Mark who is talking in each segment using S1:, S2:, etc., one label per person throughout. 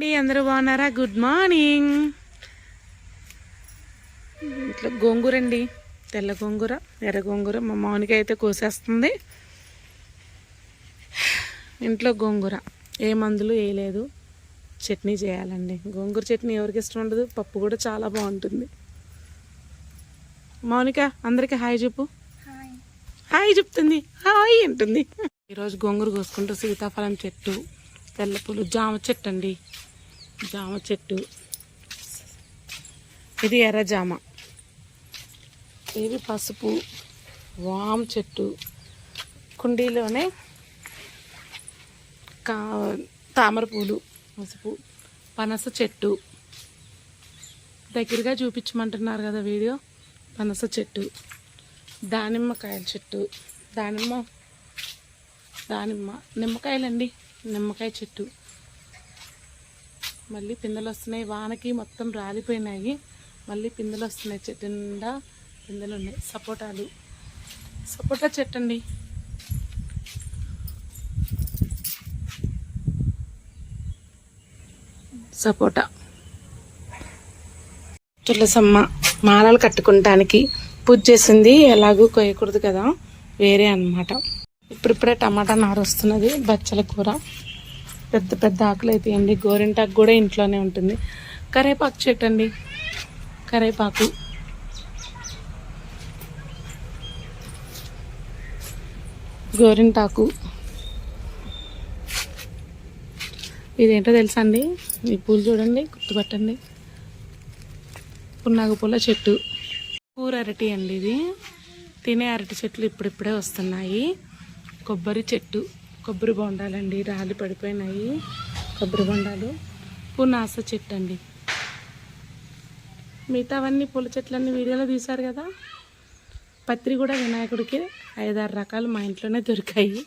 S1: అండి అందరూ బాగున్నారా? గుడ్ మార్నింగ్ ఇట్లా గోంగూర అండి. తెల్ల గోంగూర ఎర్ర గోంగూర మా మామూలుగా అయితే కోసేస్తుంది. ఇంట్లో గోంగూర ఏ మందులు వేయలేదు చట్నీ చేయాలండి. గోంగూర చట్నీ ఎవరికి ఇష్టం ఉండదు పప్పు కూడా చాలా బాగుంటుంది. మౌనిక అందరికీ హాయ్ చెప్పు. హాయ్. చెప్తుంది. హాయ్ అంటుంది. ఈరోజు గోంగూర కోసుకుంటూ సీతాఫలం చెట్టు తెల్ల పూలు జామ చెట్టు అండి. జామ చెట్టు. ఇది ఎర్ర జామ. ఇది పసుపు వామ్ చెట్టు. కుండీలోనే కా తామర పూలు పసుపు పనస చెట్టు. దగ్గరగా చూపించమంటున్నారు కదా వీడియో. పనస చెట్టు. దానిమ్మకాయల చెట్టు. దానిమ్మ దానిమ్మ నిమ్మకాయలండి. నిమ్మకాయ చెట్టు. మళ్ళీ పిందెలు వస్తున్నాయి వానకి మొత్తం రాలిపోయినాయి. మళ్ళీ పిందెలు వస్తున్నాయి చెట్టు నిండా పిందెలు ఉన్నాయి సపోటాలు. సపోటా చెట్టు అండి సపోటా. తులసమ్మ మాలలు కట్టుకుంటానికి పూజ చేసింది. ఎలాగూ కొయ్యకూడదు కదా. వేరే అన్నమాట. ఇప్పుడిప్పుడే టమాటా నారు వస్తున్నది. బచ్చల కూర. పెద్ద పెద్ద ఆకులు అయితే అండి గోరింటాకు కూడా ఇంట్లోనే ఉంటుంది. కరేపాకు చెట్టు అండి కరేపాకు. గోరింటాకు. ఇదేంటో తెలుసా అండి? ఈ పూలు చూడండి గుర్తుపట్టండి. పున్నాగ పూల చెట్టు. కూర అరటి అండి ఇది. తినే అరటి చెట్లు ఇప్పుడిప్పుడే వస్తున్నాయి. కొబ్బరి చెట్టు. కొబ్బరి బొండాలండి. రాలి పడిపోయినాయి కొబ్బరి బొండాలు. పునాస చెట్టు అండి మిగతావన్నీ పూల చెట్లన్నీ వీడియోలో తీశారు కదా. పత్రి కూడా వినాయకుడికి ఐదారు రకాలు మా ఇంట్లోనే దొరికాయి.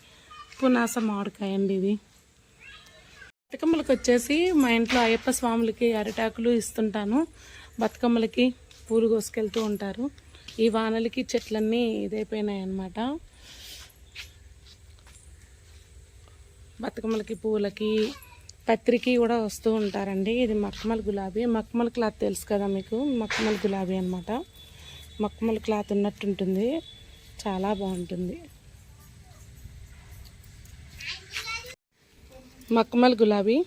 S1: పునాస మామిడికాయ అండి ఇది. బతుకమ్మలకి వచ్చేసి మా ఇంట్లో అయ్యప్ప స్వాములకి అరిటాకులు ఇస్తుంటాను. బతుకమ్మలకి పూలు కోసుకెళ్తూ ఉంటారు. ఈ వానలకి చెట్లన్నీ ఇదైపోయినాయి అన్నమాట బతుకమ్మలకి పూలకి పత్రికి కూడా వస్తూ ఉంటారండి. ఇది మక్మల్ గులాబీ. మక్మల్ క్లాత్ తెలుసు కదా మీకు? మక్మల్ గులాబీ అన్నమాట. మక్కమల క్లాత్ ఉన్నట్టుంటుంది. చాలా బాగుంటుంది. మక్మల్ గులాబీ.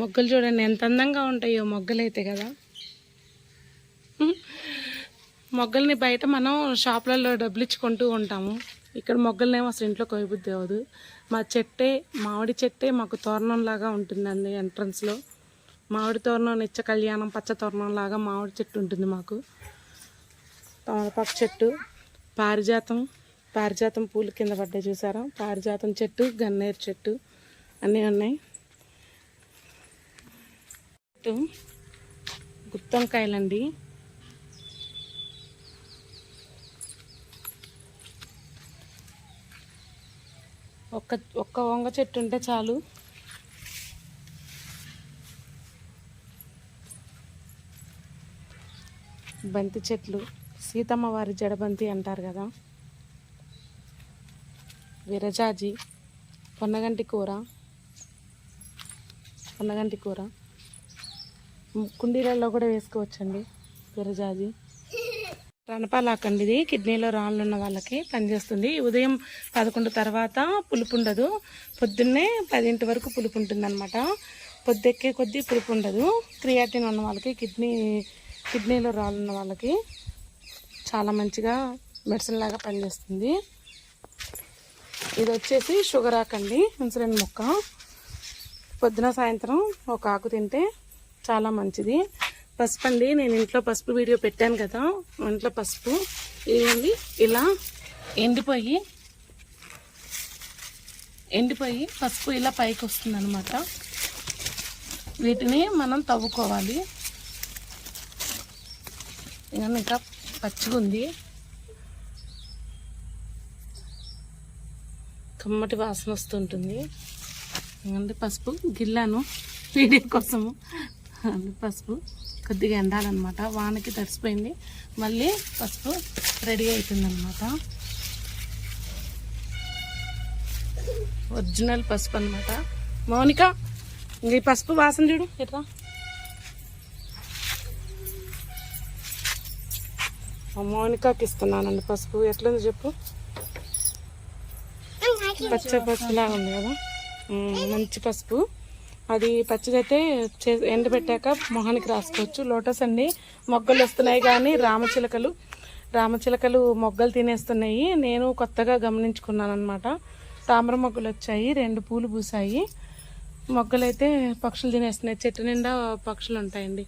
S1: మొగ్గలు చూడండి ఎంత అందంగా ఉంటాయో మొగ్గలు అయితే కదా. మొగ్గల్ని బయట మనం షాపులలో డబ్బులు ఇచ్చుకుంటూ ఉంటాము. ఇక్కడ మొగ్గలనేమో అసలు ఇంట్లో కొయ్యబుద్ధి అవ్వదు. మా చెట్టే మామిడి చెట్టే మాకు తోరణం లాగా ఉంటుందండి ఎంట్రన్స్లో మామిడి తోరణం నిత్య కళ్యాణం పచ్చ తోరణం లాగా మామిడి చెట్టు ఉంటుంది మాకు. తమలపాకు చెట్టు పారిజాతం పారిజాతం పూలు కింద పడ్డాయి చూసారా? పారిజాతం చెట్టు గన్నేరు చెట్టు అన్నీ ఉన్నాయి. చెట్టు ఒక్క ఒక్క వంగ చెట్టు ఉంటే చాలు. బంతి చెట్లు సీతమ్మ వారి జడబంతి అంటారు కదా. విరజాజి పొన్నగంటి కూర పొన్నగంటి కూర. కుండీలలో కూడా వేసుకోవచ్చండి విరజాజి. రణపాలాకండి ఇది కిడ్నీలో రాళ్ళు ఉన్న వాళ్ళకి పనిచేస్తుంది. ఉదయం పదకొండు తర్వాత పులుపు ఉండదు పొద్దున్నే పదింటి వరకు పులుపు ఉంటుంది అనమాట పొద్దెక్కే కొద్దీ పులుపు ఉండదు క్రియాటిన్ ఉన్న వాళ్ళకి కిడ్నీ కిడ్నీలో రాళ్ళు ఉన్న వాళ్ళకి చాలా మంచిగా మెడిసిన్ లాగా పనిచేస్తుంది. ఇది వచ్చేసి షుగర్ ఆకండి ఇన్సులిన్ మొక్క. పొద్దున సాయంత్రం ఒక ఆకు తింటే చాలా మంచిది. పసుపు అండి నేను ఇంట్లో పసుపు వీడియో పెట్టాను కదా ఇంట్లో పసుపు. ఇవ్వండి ఇలా ఎండిపోయి ఎండిపోయి పసుపు ఇలా పైకి వస్తుంది అనమాట వీటిని మనం తవ్వుకోవాలి. ఇంకా ఇంకా పచ్చిగా ఉంది. కమ్మటి వాసన వస్తుంటుంది. అంటే పసుపు గిల్లాను. వీడియో కోసము. పసుపు. కొద్దిగా ఎండాలన్నమాట. వానకి తడిసిపోయింది. మళ్ళీ పసుపు రెడీ అవుతుందన్నమాట ఒరిజినల్ పసుపు అనమాట మౌనిక ఇంక ఈ పసుపు వాసన చూడు ఎట్లా మా మౌనికకి ఇస్తున్నానండి పసుపు. ఎట్లుంది చెప్పు? పచ్చ పసుపులాగా ఉంది కదా? మంచి పసుపు. అది పచ్చిదైతే చే ఎండబెట్టాక మొహానికి రాసుకోవచ్చు. లోటస్ అండి మొగ్గలు వస్తున్నాయి కానీ రామచిలకలు రామచిలకలు మొగ్గలు తినేస్తున్నాయి. నేను కొత్తగా గమనించుకున్నాను అనమాట తామర మొగ్గలు వచ్చాయి రెండు పూలు పూసాయి మొగ్గలైతే పక్షులు తినేస్తున్నాయి. చెట్టు నిండా పక్షులు ఉంటాయండి.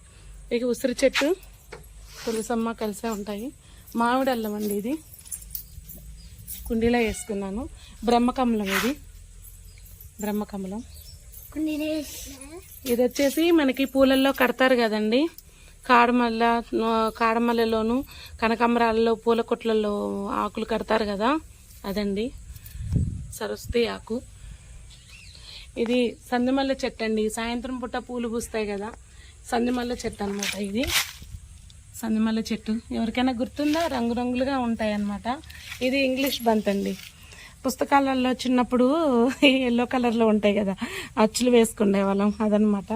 S1: ఇక ఉసిరి చెట్టు తులసమ్మ కలిసే ఉంటాయి. మామిడి అల్లం అండి ఇది. కుండీలో వేసుకున్నాను. బ్రహ్మకమలం ఇది. బ్రహ్మకమలం. ఇది వచ్చేసి మనకి పూలల్లో కడతారు కదండి. కాడమల్ల కాడమల్లలోను కనకాంబరాలలో పూల కొట్లలో ఆకులు కడతారు కదా. అదండి. సరస్వతి ఆకు. ఇది సందిమల్ల చెట్టు అండి. సాయంత్రం పూట పూలు పూస్తాయి కదా. సందిమల్ల చెట్టు అనమాట ఇది. సందిమల్ల చెట్టు. ఎవరికైనా గుర్తుందా? రంగురంగులుగా ఉంటాయి అన్నమాట ఇది ఇంగ్లీష్ బంత్ అండి. పుస్తకాలలో చిన్నప్పుడు ఎల్లో కలర్లో ఉంటాయి కదా అచ్చులు వేసుకునే వాళ్ళం అదనమాట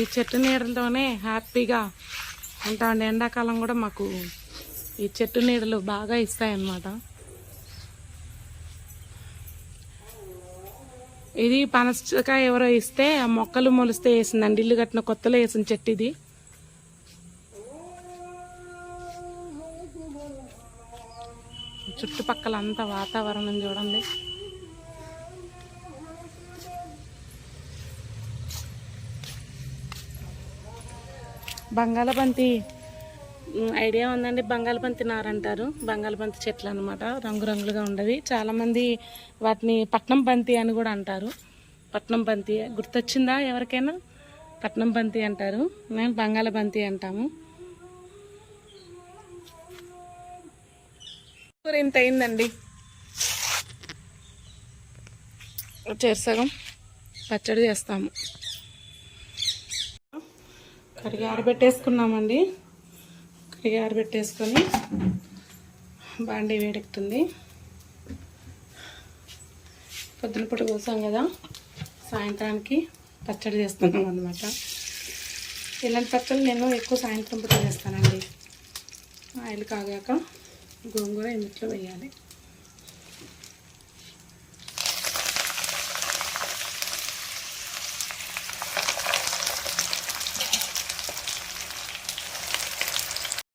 S1: ఈ చెట్టు నీడలతోనే హ్యాపీగా ఉంటామండి. ఎండాకాలం కూడా మాకు ఈ చెట్టు నీడలు బాగా ఇస్తాయన్నమాట. ఇది పనసకాయ ఎవరో ఇస్తే ఆ మొక్కలు మొలిస్తే వేసిందండి. ఇల్లు కట్టిన కొత్తలో వేసిన చెట్టు ఇది. చుట్టుపక్కల అంతా వాతావరణం చూడండి. బంగాళబంతి ఐడియా ఉందండి. బంగాళబంతి నార అంటారు. బంగాళబంతి చెట్లు అనమాట రంగురంగులుగా ఉండవి. చాలామంది వాటిని పట్నం బంతి అని కూడా అంటారు. పట్నం బంతి గుర్తొచ్చిందా ఎవరికైనా? పట్నం బంతి అంటారు. మేము బంగాళబంతి అంటాము. కూర ఇంత అయిందండి? చేర్సగం పచ్చడి చేస్తాము. కడిగి ఆరబెట్టేసుకున్నామండి. కడిగి ఆరబెట్టేసుకొని బాండీ వేడెక్కుతుంది. పొద్దున పూట కోసాం కదా సాయంత్రానికి పచ్చడి చేస్తున్నాం అనమాట ఇలాంటి పచ్చళ్ళు నేను ఎక్కువ సాయంత్రం పూట చేస్తానండి. ఆయిల్ కాగాక. గోంగూర ఇంట్లో వేయాలి.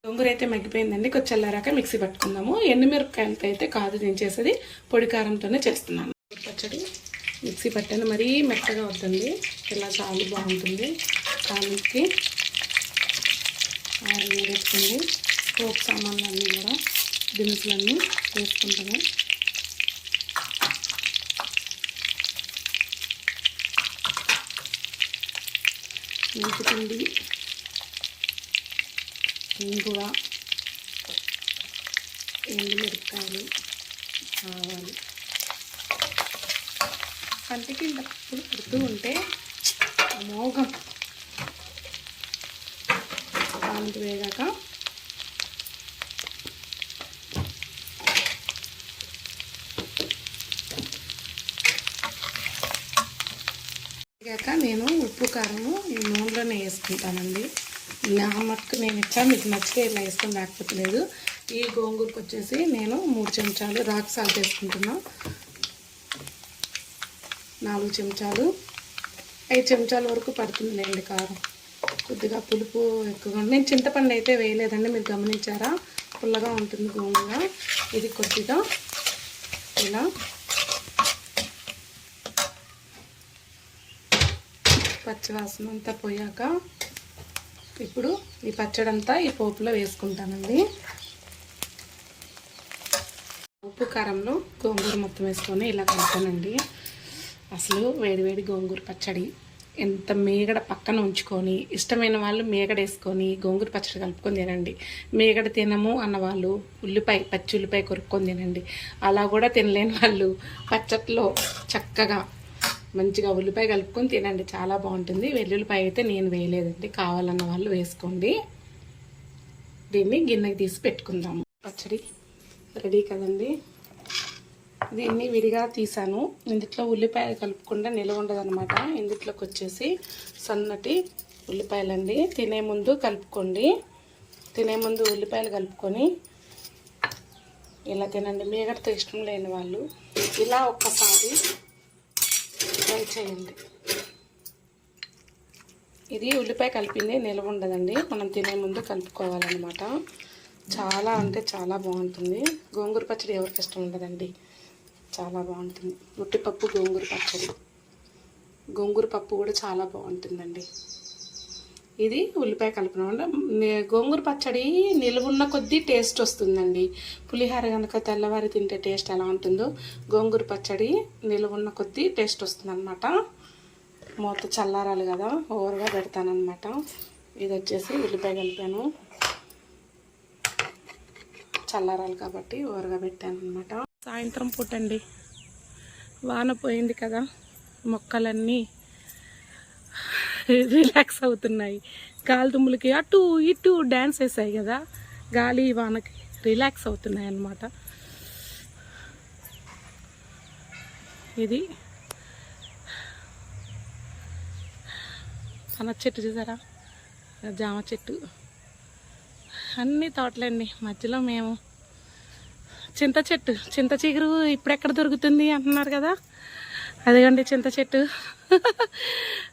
S1: గోంగూర అయితే మగ్గిపోయిందండి. కొంచెం చల్లారాక మిక్సీ పట్టుకుందాము. ఎండుమిరపకాయలతో అయితే కాదు నేను చేసేది. పొడి కారంతోనే చేస్తున్నాను. పచ్చడి. మిక్సీ పట్టాను. మరీ మెత్తగా వద్దండి. ఇలా చాలు బాగుంటుంది. కానీకి ఆయిల్ వేసుకుంది పోపు సామాన్లు అన్నీ కూడా దినుసులన్నీ వేసుకుంటాము మెంతిపిండి ఇంగువ ఎండుమిరపకాయలు ఆవాలు. కంటికి ఇంతప్పుడు పుడుతూ ఉంటే మోగం దానికి వేగాక నేను ఉప్పు కారము ఈ నూనెలోనే వేసుకుంటానండి. నా మట్టుకు నేను ఇచ్చా మీకు నచ్చితే ఇలా వేసుకొని లేకపోతే లేదు. ఈ గోంగూరకు వచ్చేసి నేను మూడు చెంచాలు రాక్ సాల్ట్ వేసుకుంటున్నా. నాలుగు చెంచాలు. ఐదు చెంచాల వరకు పడుతుందిలేండి కారం. కొద్దిగా పులుపు ఎక్కువగా నేను చింతపండు అయితే వేయలేదండి మీరు గమనించారా? పుల్లగా ఉంటుంది గోంగూర. ఇది కొద్దిగా ఇలా పచ్చివాసన అంతా పోయాక ఇప్పుడు ఈ పచ్చడంతా ఈ పోపులో వేసుకుంటానండి. ఉప్పు కారంలో గోంగూర మొత్తం వేసుకొని ఇలా కలుపుతానండి. అసలు వేడివేడి గోంగూర పచ్చడి ఎంత మేగడ పక్కన ఉంచుకొని ఇష్టమైన వాళ్ళు మేగడ వేసుకొని గోంగూర పచ్చడి కలుపుకొని తినండి. మేగడ తినము అన్న వాళ్ళు ఉల్లిపాయ పచ్చి ఉల్లిపాయ కొరుక్కొని తినండి. అలా కూడా తినలేని వాళ్ళు పచ్చట్లో చక్కగా మంచిగా ఉల్లిపాయ కలుపుకొని తినండి. చాలా బాగుంటుంది. వెల్లుల్లిపాయ అయితే నేను వేయలేదండి. కావాలన్న వాళ్ళు వేసుకోండి. దీన్ని గిన్నెకి తీసి పెట్టుకుందాము పచ్చడి రెడీ కదండి. దీన్ని విడిగా తీసాను. ఇందులో ఉల్లిపాయలు కలుపుకుండా నిల్వ ఉండదనమాట ఇందుట్లోకి ఇందులోకి వచ్చేసి సన్నటి ఉల్లిపాయలండి. తినే ముందు కలుపుకోండి. తినే ముందు ఉల్లిపాయలు కలుపుకొని ఇలా తినండి. మీగడతో ఇష్టం లేని వాళ్ళు. ఇలా ఒక్కసారి ఫ్రై చేయండి ఇది ఉల్లిపాయ కలిపింది నిల్వ ఉండదండి. మనం తినే ముందు కలుపుకోవాలన్నమాట. చాలా అంటే చాలా బాగుంటుంది. గోంగూర పచ్చడి ఎవరికి ఇష్టం ఉండదండి. చాలా బాగుంటుంది. ముట్టిపప్పు గోంగూర పచ్చడి. గోంగూర పప్పు కూడా చాలా బాగుంటుందండి. ఇది ఉల్లిపాయ కలిపిన వల్ల గోంగూర పచ్చడి నిలువున్న కొద్దీ టేస్ట్ వస్తుందండి. పులిహోర కనుక తెల్లవారి తింటే టేస్ట్ ఎలా ఉంటుందో గోంగూర పచ్చడి నిలువున్న కొద్దీ టేస్ట్ వస్తుందన్నమాట. మూత చల్లారాలి కదా ఓవర్గా పెడతానమాట ఇది వచ్చేసి ఉల్లిపాయ కలిపాను. చల్లారాలి కాబట్టి ఓవర్గా పెట్టాను అనమాట సాయంత్రం పూట అండి వాన పోయింది కదా మొక్కలన్నీ రిలాక్స్ అవుతున్నాయి. గాలి దుమ్ములకి అటు ఇటు డ్యాన్స్ వేసాయి కదా గాలి వానకి రిలాక్స్ అవుతున్నాయి అన్నమాట. ఇది సన్న చెట్టు చూసారా? జామ చెట్టు. అన్ని తోటలండి. మధ్యలో మేము చింత చెట్టు చింత చిగురు ఇప్పుడు ఎక్కడ దొరుకుతుంది అంటున్నారు కదా? అదిగండి చింత చెట్టు.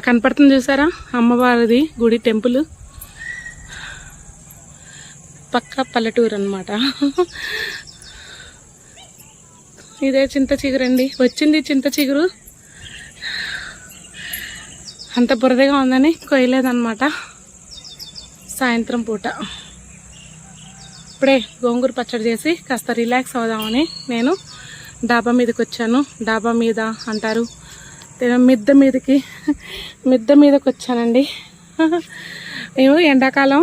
S1: ఆ కనపడుతుంది చూసారా? అమ్మవారిది గుడి టెంపుల్. పక్క పల్లెటూరు అనమాట ఇదే చింత చిగురండి వచ్చింది చింత చిగురు. అంత బురదగా ఉందని కొయ్యలేదన్నమాట. సాయంత్రం పూట. ఇప్పుడే గోంగూర పచ్చడి చేసి కాస్త రిలాక్స్ అవుదామని నేను డాబా మీదకి వచ్చాను. డాబా మీద అంటారు మిద్ద మీదకి మిద్ద మీదకి వచ్చానండి. మేము ఎండాకాలం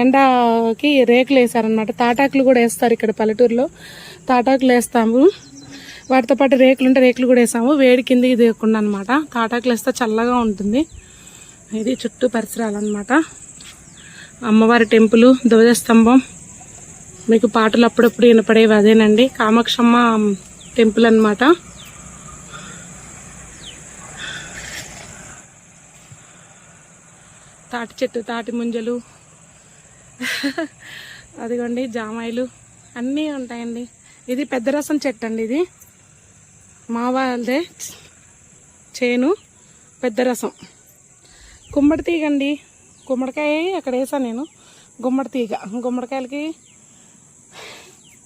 S1: ఎండకి రేకులు వేసారనమాట తాటాకులు కూడా వేస్తారు ఇక్కడ పల్లెటూరులో. తాటాకులు వేస్తాము. వాటితో పాటు రేకులు ఉంటే రేకులు కూడా వేసాము. వేడి కిందకి దిగకుండా అనమాట తాటాకులు వేస్తే చల్లగా ఉంటుంది. ఇది చుట్టూ పరిసరాలు అనమాట అమ్మవారి టెంపుల్ ధ్వజస్తంభం మీకు పాటలు అప్పుడప్పుడు వినపడేవి అదేనండి. కామాక్షమ్మ టెంపుల్ అనమాట తాటి చెట్టు తాటి ముంజలు. అదిగోండి జామాయిలు. అన్నీ ఉంటాయండి. ఇది పెద్ద రసం చెట్టు అండి ఇది. మా వాళ్ళదే చేను పెద్ద రసం. గుమ్మడి తీగ అండి గుమ్మడికాయ అక్కడ వేసాను నేను. గుమ్మడి తీగ. గుమ్మడికాయలకి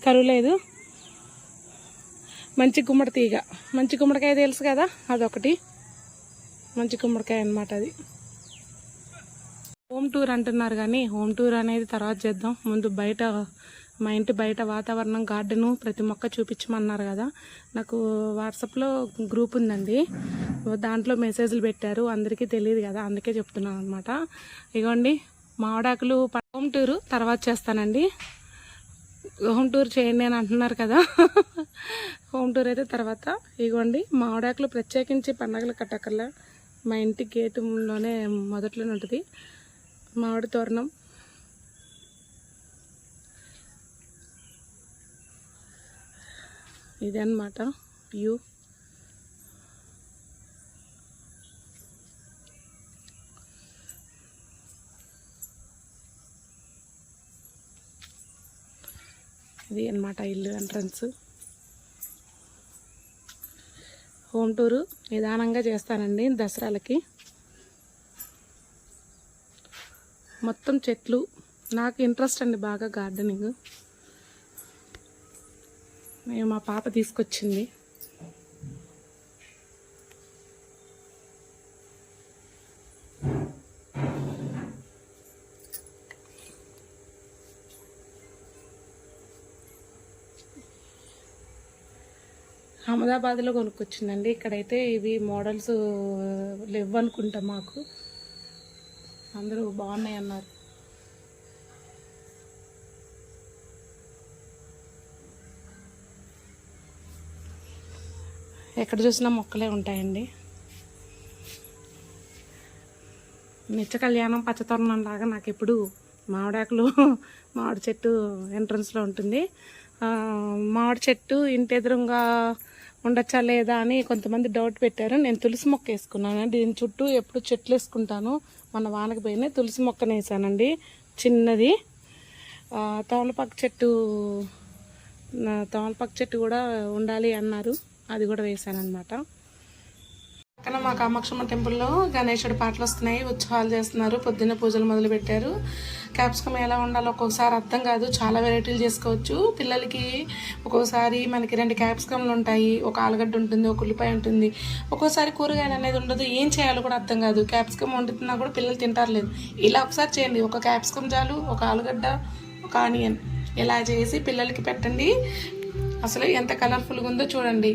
S1: కరువు లేదు. మంచి గుమ్మడి తీగ. మంచి గుమ్మడికాయ తెలుసు కదా అదొకటి. మంచి గుమ్మడికాయ అన్నమాట అది. హోమ్ టూర్ అంటున్నారు కానీ హోమ్ టూర్ అనేది తర్వాత చేద్దాం. ముందు బయట మా ఇంటి బయట వాతావరణం గార్డెను ప్రతి మొక్క చూపించమన్నారు కదా. నాకు వాట్సాప్లో గ్రూప్ ఉందండి. దాంట్లో మెసేజ్లు పెట్టారు. అందరికీ తెలియదు కదా. అందుకే చెప్తున్నాను అనమాట ఇగోండి మామిడాకులు హోమ్ టూరు తర్వాత చేస్తానండి. హోమ్ టూర్ చేయండి అని అంటున్నారు కదా. హోమ్ టూర్ అయితే తర్వాత. ఇగోండి మామిడాకులు ప్రత్యేకించి పండగలు కట్టకల్లా మా ఇంటి గేటులోనే మొదట్లోనే ఉంటుంది. మామిడి తోరణం. ఇదే అన్నమాట వ్యూ. ఇది అన్నమాట ఇల్లు ఎంట్రన్స్. హోమ్ టూరు నిదానంగా చేస్తానండి దసరాలకి. మొత్తం చెట్లు. నాకు ఇంట్రెస్ట్ అండి బాగా గార్డెనింగ్ మేము మా పాప తీసుకొచ్చింది. అహ్మదాబాద్లో కొనుక్కొచ్చిందండి. ఇక్కడైతే ఇవి మోడల్స్ లేవు అనుకుంటా మాకు. అందరూ బాగున్నాయి అన్నారు. ఎక్కడ చూసినా మొక్కలే ఉంటాయండి. నిత్య కళ్యాణం పచ్చతోరణం లాగా నాకు ఎప్పుడు మామిడాకులు మామిడి చెట్టు ఎంట్రన్స్లో ఉంటుంది. మామిడి చెట్టు ఇంటి ఎదురుగా ఉండొచ్చా లేదా అని కొంతమంది డౌట్ పెట్టారు. నేను తులసి మొక్క వేసుకున్నాను. దీని చుట్టూ ఎప్పుడు చెట్లు వేసుకుంటాను. మన వానకు పోయినా తులసి మొక్కను వేసానండి. చిన్నది. తమలపాకు చెట్టు నా తమలపాకు చెట్టు కూడా ఉండాలి అన్నారు. అది కూడా వేసాను అనమాట పక్కన మా కామాక్షమ్మ టెంపుల్లో గణేశుడి పాటలు వస్తున్నాయి ఉత్సవాలు చేస్తున్నారు పొద్దున్న పూజలు మొదలు పెట్టారు. క్యాప్సికమ్ ఎలా ఉండాలో ఒక్కొక్కసారి అర్థం కాదు చాలా వెరైటీలు చేసుకోవచ్చు. పిల్లలకి ఒక్కోసారి మనకి రెండు క్యాప్సికమ్లు ఉంటాయి ఒక ఆలుగడ్డ ఉంటుంది ఒక ఉల్లిపాయ ఉంటుంది. ఒక్కోసారి కూరగాయలు అనేది ఉండదు ఏం చేయాలో కూడా అర్థం కాదు. క్యాప్సికమ్ వండుతున్నా కూడా పిల్లలు తింటారు లేదు. ఇలా ఒకసారి చేయండి ఒక క్యాప్సికమ్ చాలు ఒక ఆలుగడ్డ ఒక ఆనియన్. ఇలా చేసి పిల్లలకి పెట్టండి. అసలు ఎంత కలర్ఫుల్గా ఉందో చూడండి.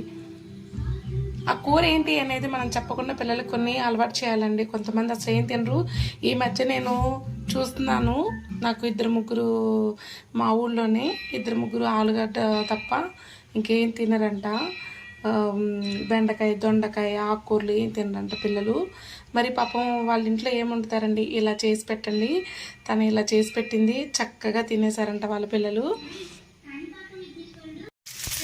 S1: ఆ కూర ఏంటి అనేది మనం చెప్పకుండా పిల్లలకు కొన్ని అలవాటు చేయాలండి. కొంతమంది అసలు ఏం తినరు. ఈ మధ్య నేను చూస్తున్నాను నాకు ఇద్దరు ముగ్గురు మా ఊళ్ళోనే ఇద్దరు ముగ్గురు ఆలుగడ్డ తప్ప ఇంకేం తినరంట. బెండకాయ దొండకాయ ఆకుకూరలు ఏం తినరంట పిల్లలు. మరి పాపం వాళ్ళ ఇంట్లో ఏం వండుతారండి? ఇలా చేసి పెట్టండి. తను ఇలా చేసి పెట్టింది చక్కగా తినేసారంట వాళ్ళ పిల్లలు.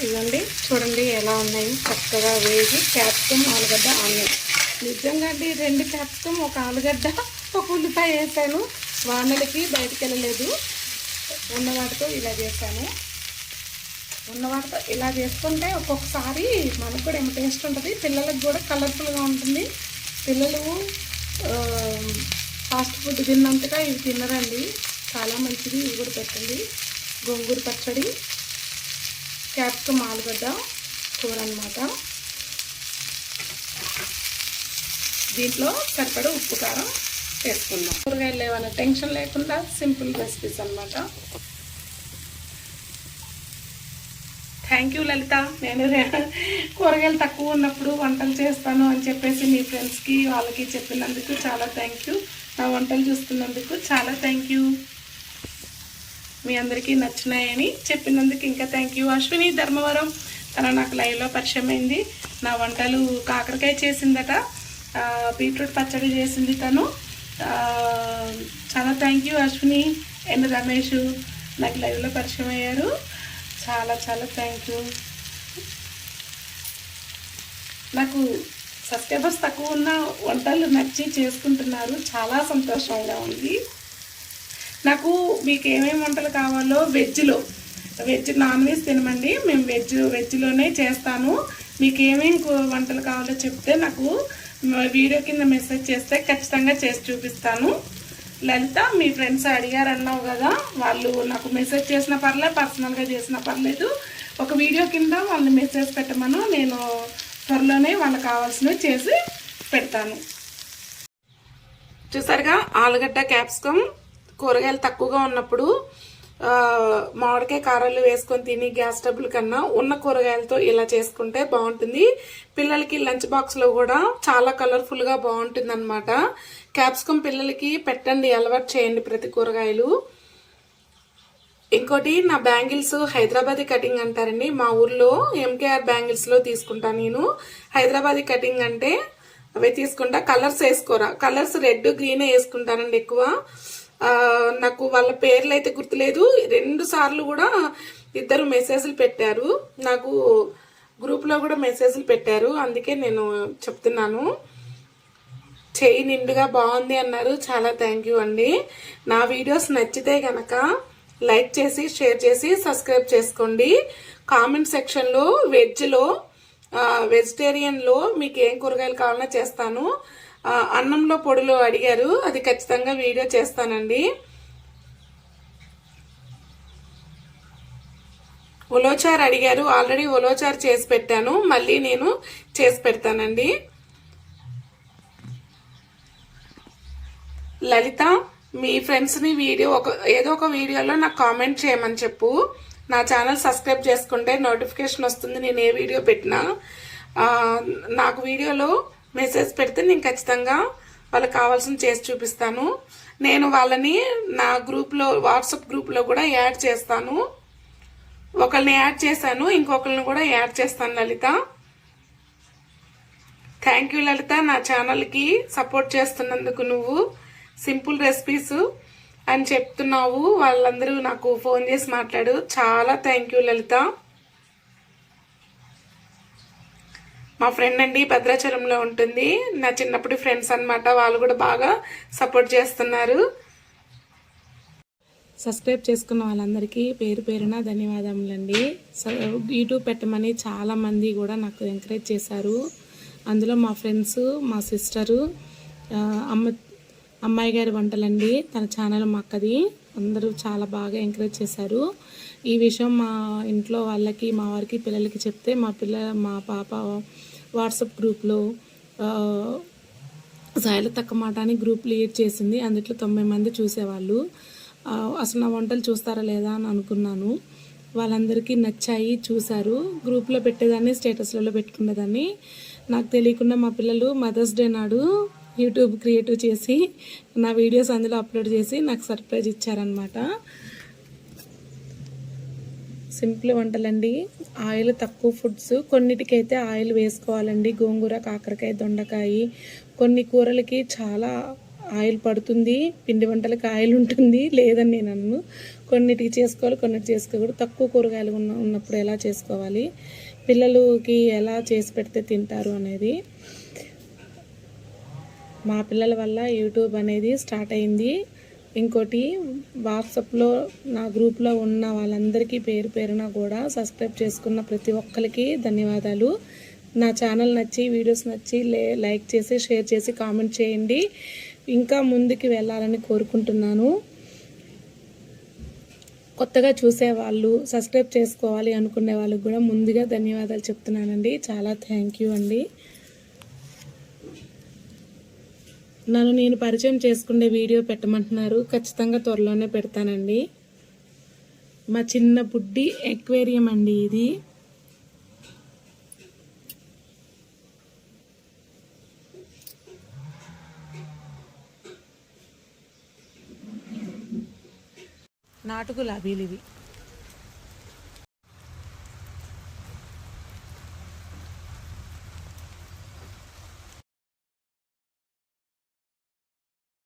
S1: ఇదండి చూడండి ఎలా ఉన్నాయి. చక్కగా వేగి క్యాప్సికమ్ ఆలుగడ్డ ఆనియన్. నిజంగా అండి రెండు క్యాప్సికమ్ ఒక ఆలుగడ్డ ఒక ఉల్లిపాయ వేసాను. వానలకి బయటికి వెళ్ళలేదు. ఉన్నవాటితో ఇలా చేశాను. ఉన్నవాటితో ఇలా చేసుకుంటే ఒక్కొక్కసారి మనకు కూడా ఏమి టేస్ట్ ఉంటుంది. పిల్లలకు కూడా కలర్ఫుల్గా ఉంటుంది. పిల్లలు ఫాస్ట్ ఫుడ్ తిన్నంతగా ఇవి తినరండి. చాలా మంచిది. ఇవి కూడా పెట్టండి. గోంగూర పచ్చడి. క్యాప్సికమ్ ఆలుగడ్డ కూర అనమాట దీంట్లో సరిపడ ఉప్పు కారం వేసుకుందాం. కూరగాయలు లేవన్న టెన్షన్ లేకుండా సింపుల్ రెసిపీస్ అనమాట థ్యాంక్ యూ లలిత. నేను కూరగాయలు తక్కువ ఉన్నప్పుడు వంటలు చేస్తాను అని చెప్పేసి మీ ఫ్రెండ్స్కి వాళ్ళకి చెప్పినందుకు చాలా థ్యాంక్ యూ నా వంటలు చూస్తున్నందుకు చాలా థ్యాంక్ యూ మీ అందరికీ నచ్చినాయని చెప్పినందుకు ఇంకా థ్యాంక్ యూ అశ్విని ధర్మవరం తన నాకు లైవ్లో పరిచయం అయింది. నా వంటలు కాకరకాయ చేసిందట. బీట్రూట్ పచ్చడి చేసింది తను. చాలా thank you Ashwini and Ramesh నాకు లైవ్లో పరిచయం అయ్యారు. చాలా చాలా థ్యాంక్ యూ నాకు సబ్స్క్రైబర్స్ తక్కువ ఉన్న వంటలు నచ్చి చేసుకుంటున్నారు. చాలా సంతోషంగా ఉంది. నాకు మీకు ఏమేమి వంటలు కావాలో వెజ్లో వెజ్ నాన్ వెజ్ తినమండి. మేము వెజ్ వెజ్లోనే చేస్తాను. మీకు ఏమేమి వంటలు కావాలో చెప్తే నాకు వీడియో కింద మెసేజ్ చేస్తే ఖచ్చితంగా చేసి చూపిస్తాను. లలిత మీ ఫ్రెండ్స్ అడిగారు అన్నావు కదా వాళ్ళు నాకు మెసేజ్ చేసిన పర్లేదు పర్సనల్గా చేసిన పర్లేదు. ఒక వీడియో కింద వాళ్ళని మెసేజ్ పెట్టమను. నేను త్వరలోనే వాళ్ళకి కావాల్సినవి చేసి పెడతాను. చూసారుగా ఆలుగడ్డ క్యాప్సికమ్ కూరగాయలు తక్కువగా ఉన్నప్పుడు మామిడికాయ కారాలు వేసుకొని తిని గ్యాస్ డబ్బుల కన్నా ఉన్న కూరగాయలతో ఇలా చేసుకుంటే బాగుంటుంది. పిల్లలకి లంచ్ బాక్స్లో కూడా చాలా కలర్ఫుల్గా బాగుంటుంది అనమాట క్యాప్సికమ్ పిల్లలకి పెట్టండి అలవాటు చేయండి ప్రతి కూరగాయలు. ఇంకోటి నా బ్యాంగిల్స్ హైదరాబాదీ కటింగ్ అంటారండి. మా ఊర్లో ఎంకేఆర్ బ్యాంగిల్స్లో తీసుకుంటా నేను. హైదరాబాదీ కటింగ్ అంటే అవి తీసుకుంటా. కలర్స్ వేసుకోరా? కలర్స్ రెడ్ గ్రీన్ వేసుకుంటానండి ఎక్కువ. నాకు వాళ్ళ పేర్లు అయితే గుర్తులేదు. రెండు సార్లు కూడా ఇద్దరు మెసేజ్లు పెట్టారు. నాకు గ్రూప్లో కూడా మెసేజ్లు పెట్టారు. అందుకే నేను చెప్తున్నాను. చెయ్యి నిండుగా బాగుంది అన్నారు. చాలా థ్యాంక్ యూ అండి. నా వీడియోస్ నచ్చితే గనక లైక్ చేసి షేర్ చేసి సబ్స్క్రైబ్ చేసుకోండి. కామెంట్ సెక్షన్లో వెజ్లో వెజిటేరియన్లో మీకు ఏం కూరగాయలు కావాలన్నా చేస్తాను. అన్నంలో పొడులు అడిగారు. అది ఖచ్చితంగా వీడియో చేస్తానండి. ఉలోచార్ అడిగారు. ఆల్రెడీ ఉలోచార్ చేసి పెట్టాను. మళ్ళీ నేను చేసి పెడతానండి. లలిత మీ ఫ్రెండ్స్ని వీడియో ఒక ఏదో ఒక వీడియోలో నాకు కామెంట్ చేయమని చెప్పు. నా ఛానల్ సబ్స్క్రైబ్ చేసుకుంటే నోటిఫికేషన్ వస్తుంది. నేను ఏ వీడియో పెట్టినా. నాకు వీడియోలో మెసేజ్ పెడితే నేను ఖచ్చితంగా వాళ్ళకి కావాల్సిన చేసి చూపిస్తాను. నేను వాళ్ళని నా గ్రూప్లో వాట్సాప్ గ్రూప్లో కూడా యాడ్ చేస్తాను. ఒకరిని యాడ్ చేశాను ఇంకొకరిని కూడా యాడ్ చేస్తాను లలిత. థ్యాంక్ యూ లలిత నా ఛానల్కి సపోర్ట్ చేస్తున్నందుకు నువ్వు సింపుల్ రెసిపీస్ అని చెప్తున్నావు. వాళ్ళందరూ నాకు ఫోన్ చేసి మాట్లాడు. చాలా థ్యాంక్ యూ లలిత. మా ఫ్రెండ్ అండి భద్రాచలంలో ఉంటుంది. నా చిన్నప్పటి ఫ్రెండ్స్ అన్నమాట. వాళ్ళు కూడా బాగా సపోర్ట్ చేస్తున్నారు. సబ్స్క్రైబ్ చేసుకున్న వాళ్ళందరికీ పేరు పేరున ధన్యవాదములండి. యూట్యూబ్ పెట్టమని చాలా మంది కూడా నాకు ఎంకరేజ్ చేశారు. అందులో మా ఫ్రెండ్స్ మా సిస్టరు అమ్మ అమ్మాయి గారి వంటలండి. తన ఛానల్ మా అక్కది. అందరూ చాలా బాగా ఎంకరేజ్ చేశారు. ఈ విషయం మా ఇంట్లో వాళ్ళకి మా వారికి పిల్లలకి చెప్తే మా పిల్ల మా పాప వాట్సాప్ గ్రూప్లో సాయిల తక్క మాట అని గ్రూప్ లీడ్ చేసింది. అందుట్లో తొంభై మంది చూసేవాళ్ళు. అసలు నా వంటలు చూస్తారా లేదా అని అనుకున్నాను. వాళ్ళందరికీ నచ్చాయి చూశారు. గ్రూప్లో పెట్టేదాన్ని స్టేటస్లలో పెట్టుకునేదాన్ని. నాకు తెలియకుండా మా పిల్లలు మదర్స్ డే నాడు యూట్యూబ్ క్రియేటివ్ చేసి నా వీడియోస్ అందులో అప్లోడ్ చేసి నాకు సర్ప్రైజ్ ఇచ్చారనమాట సింపుల్ వంటలండి. ఆయిల్ తక్కువ ఫుడ్స్. కొన్నిటికైతే ఆయిల్ వేసుకోవాలండి. గోంగూర కాకరకాయ దొండకాయ. కొన్ని కూరలకి చాలా ఆయిల్ పడుతుంది. పిండి వంటలకు ఆయిల్ ఉంటుంది. లేదని నేను అన్ను. కొన్నిటికి చేసుకోవాలి కొన్నిటి చేసుకోకూడదు. తక్కువ కూరగాయలు ఉన్న ఉన్నప్పుడు ఎలా చేసుకోవాలి? పిల్లలకి ఎలా చేసి పెడితే తింటారు అనేది. మా పిల్లల వల్ల యూట్యూబ్ అనేది స్టార్ట్ అయింది. ఇంకోటి వాట్సాప్లో నా గ్రూప్లో ఉన్న వాళ్ళందరికీ పేరు పేరున కూడా సబ్స్క్రైబ్ చేసుకున్న ప్రతి ఒక్కరికి ధన్యవాదాలు. నా ఛానల్ నచ్చి వీడియోస్ నచ్చి లే లైక్ చేసి షేర్ చేసి కామెంట్ చేయండి. ఇంకా ముందుకు వెళ్ళాలని కోరుకుంటున్నాను. కొత్తగా చూసేవాళ్ళు సబ్స్క్రైబ్ చేసుకోవాలి అనుకునే వాళ్ళకి కూడా ముందుగా ధన్యవాదాలు చెప్తున్నానండి. చాలా థ్యాంక్ యూ అండి. నన్ను నేను పరిచయం చేసుకునే వీడియో పెట్టమంటున్నారు. ఖచ్చితంగా త్వరలోనే పెడతానండి. మా చిన్న బుడ్డి ఎక్వేరియం అండి ఇది. నాటు గులాబీలు ఇవి.